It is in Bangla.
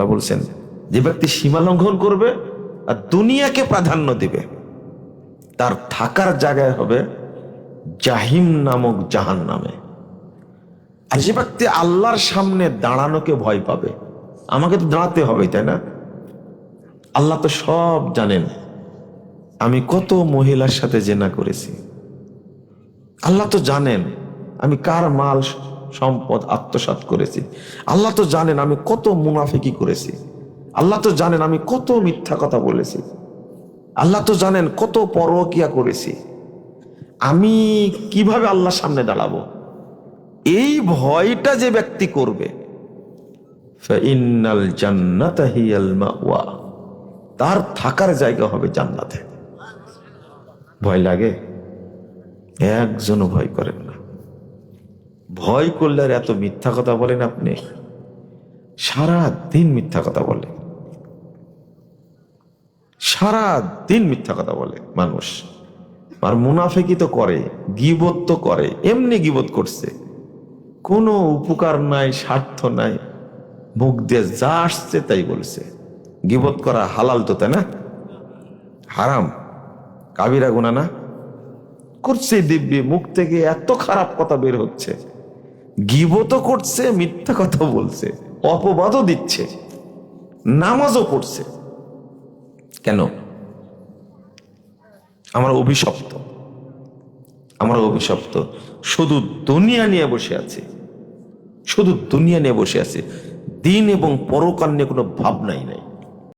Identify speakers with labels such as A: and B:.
A: আল্লাহ বলছেন, যে ব্যক্তি সীমা লঙ্ঘন করবে আর দুনিয়াকে প্রাধান্য দিবে, তার থাকার জায়গায় হবে জাহিম নামক জাহান নামে আর যে ব্যক্তি আল্লাহর সামনে দাঁড়ানোকে ভয় পাবে, আমাকে তো দাঁড়াতে হবে, তাই না? আল্লাহ তো সব জানেন, আমি কত মহিলার সাথে জেনা করেছি। আল্লাহ তো জানেন, আমি কার মাল সম্পদ আত্মসাৎ করেছি। আল্লাহ তো জানেন আমি কত মুনাফিকি করেছি। আল্লাহ তো জানেন আমি কত মিথ্যা কথা বলেছি। আল্লাহ তো জানেন কত পরকিয়া করেছি। আমি কীভাবে আল্লাহর সামনে দাঁড়াবো? এই ভয়টা যে ব্যক্তি করবে তার থাকার জায়গা হবে জান্নাতে। ভয় লাগে? একজনও ভয় করেন না। ভয় করলে আর এত মিথ্যা কথা বলেন আপনি? সারা দিন মিথ্যা কথা বলে। সারা দিন মিথ্যা কথা বলে মানুষ। আর মুনাফেকি তো করে, গিবত তো করে, এমনি গিবত করছে। কোনো উপকার নাই, স্বার্থ নাই। মুখ দিয়ে যা আসছে তাই বলছে। গিবত করা হালাল তো তাই না? হারাম। কাবিরা গুনা না? করছে দিব্যি, মুখ থেকে এত খারাপ কথা বের হচ্ছে। গিবতও করছে, মিথ্যা কথা বলছে, অপবাদও দিচ্ছে, নামাজও পড়ছে। কেন? আমরা অভিশপ্ত। আমরা অভিশপ্ত। শুধু দুনিয়া নিয়ে বসে আছি। শুধু দুনিয়া নিয়ে বসে আছে। দিন এবং পরকার নিয়ে কোনো ভাবনাই নাই।